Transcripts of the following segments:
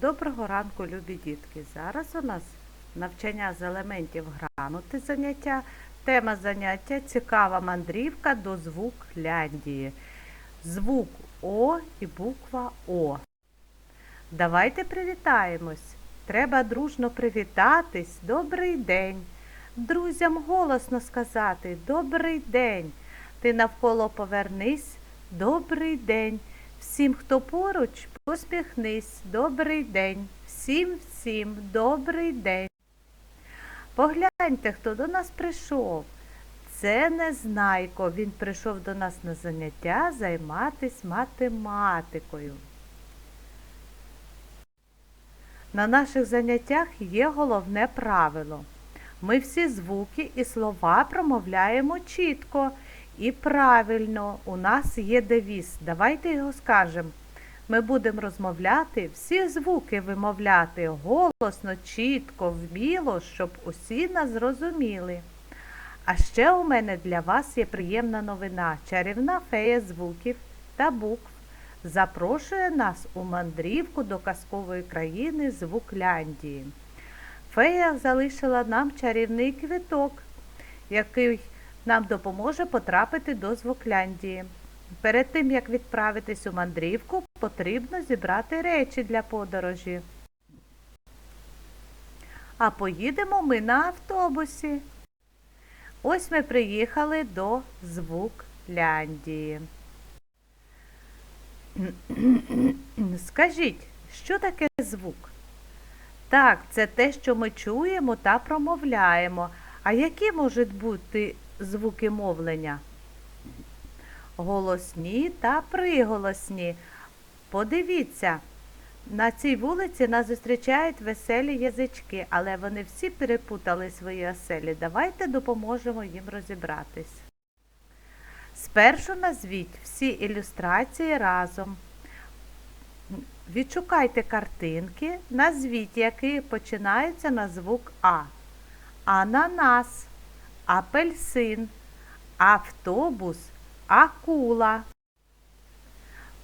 Доброго ранку, любі дітки! Зараз у нас навчання з елементів грамоти заняття. Тема заняття цікава мандрівка до звук Ляндії. Звук О і буква О. Давайте привітаємось. Треба дружно привітатись. Добрий день. Друзям голосно сказати Добрий день. Ти навколо повернись. Добрий день. Всім, хто поруч, посміхнись. Добрий день. Всім, всім, добрий день. Погляньте, хто до нас прийшов. Це Незнайко. Він прийшов до нас на заняття займатись математикою. На наших заняттях є головне правило. Ми всі звуки і слова промовляємо чітко і правильно. У нас є девіз. Давайте його скажемо. Ми будемо розмовляти, всі звуки вимовляти голосно, чітко, вміло, щоб усі нас зрозуміли. А ще у мене для вас є приємна новина. Чарівна фея звуків та букв запрошує нас у мандрівку до казкової країни Звукляндії. Фея залишила нам чарівний квиток, який нам допоможе потрапити до Звукляндії. Перед тим, як відправитись у мандрівку, потрібно зібрати речі для подорожі. А поїдемо ми на автобусі. Ось ми приїхали до Звукляндії. Скажіть, що таке звук? Так, це те, що ми чуємо та промовляємо. А які можуть бути звуки мовлення? Голосні та приголосні. Подивіться, на цій вулиці нас зустрічають веселі язички, але вони всі перепутали свої оселі. Давайте допоможемо їм розібратись. Спершу назвіть всі ілюстрації разом. Відшукайте картинки, назвіть, які починаються на звук А. Ананас, апельсин, автобус, акула.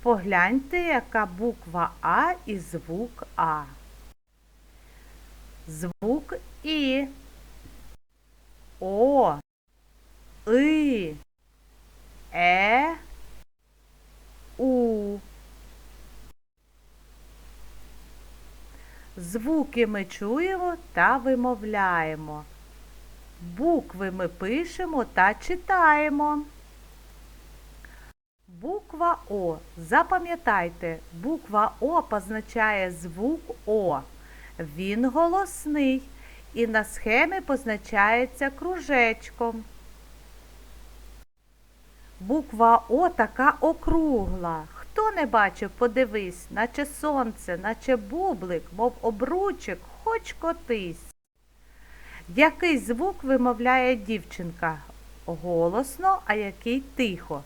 Погляньте, яка буква А і звук А. Звук І. О, И, Е, У. Звуки ми чуємо та вимовляємо. Букви ми пишемо та читаємо. Буква О. Запам'ятайте, буква О позначає звук О. Він голосний і на схемі позначається кружечком. Буква О така округла. Хто не бачив, подивись, наче сонце, наче бублик, мов обручик, хоч котись. Який звук вимовляє дівчинка? Голосно, а який тихо.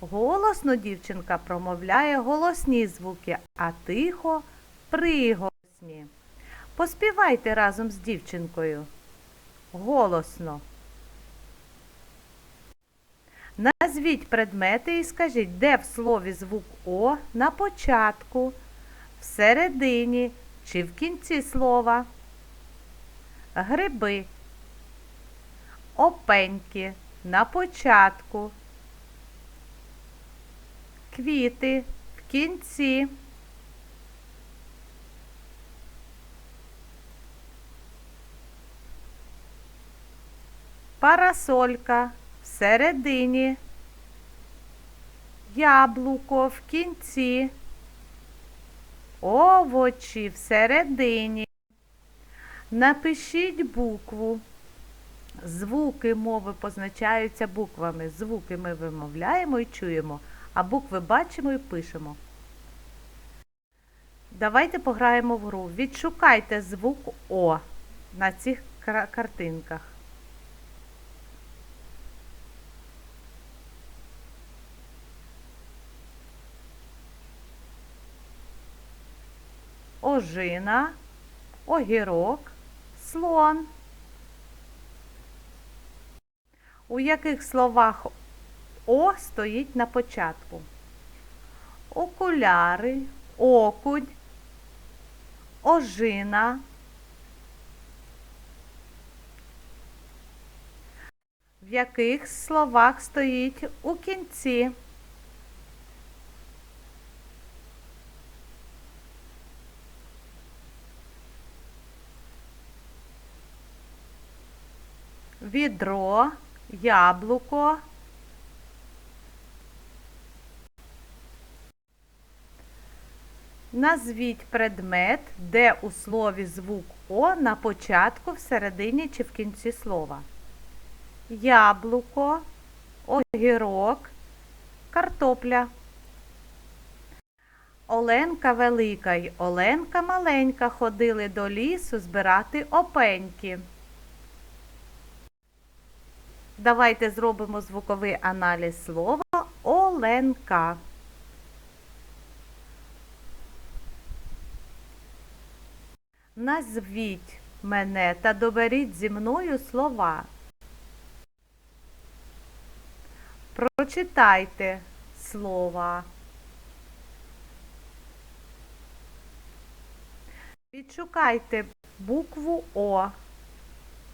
Голосно дівчинка промовляє голосні звуки, а тихо приголосні. Поспівайте разом з дівчинкою. Голосно. Назвіть предмети і скажіть, де в слові звук О на початку, всередині чи в кінці слова. Гриби, опеньки на початку, квіти в кінці. Парасолька всередині, яблуко в кінці, овочі всередині. Напишіть букву. Звуки мови позначаються буквами. Звуки ми вимовляємо і чуємо, а букви бачимо і пишемо. Давайте пограємо в гру. Відшукайте звук О на цих картинках. ожина, огірок, слон. У яких словах О стоїть на початку? Окуляри, окунь, ожина. В яких словах стоїть у кінці? Відро, яблуко. Назвіть предмет, де у слові звук О на початку, всередині чи в кінці слова. Яблуко, огірок, картопля. Оленка велика й Оленка маленька ходили до лісу збирати опеньки. Давайте зробимо звуковий аналіз слова Оленка. Назвіть мене та доберіть зі мною слова. Прочитайте слова. Відшукайте букву О.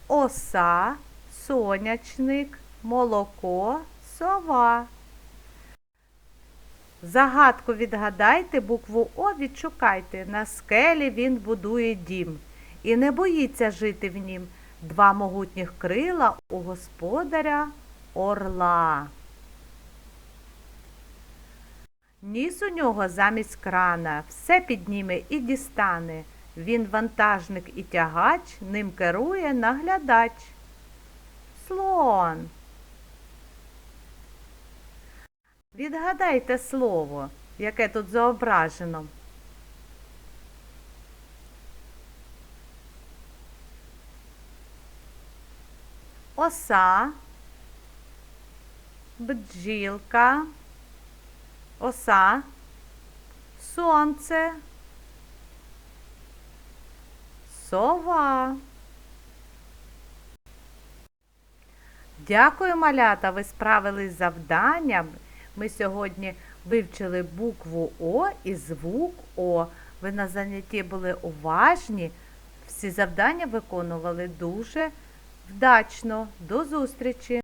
Оса, сонячник, молоко, сова. Загадку відгадайте, букву О відшукайте. На скелі він будує дім і не боїться жити в нім. Два могутніх крила у господаря орла. Ніс у нього замість крана, все підніме і дістане. Він вантажник і тягач, ним керує наглядач. Слон. Відгадайте слово, яке тут зображено. Оса, бджілка, оса, сонце, сова. Дякую, малята, ви справились з завданням. Ми сьогодні вивчили букву О і звук О. Ви на занятті були уважні. Всі завдання виконували дуже вдачно. До зустрічі!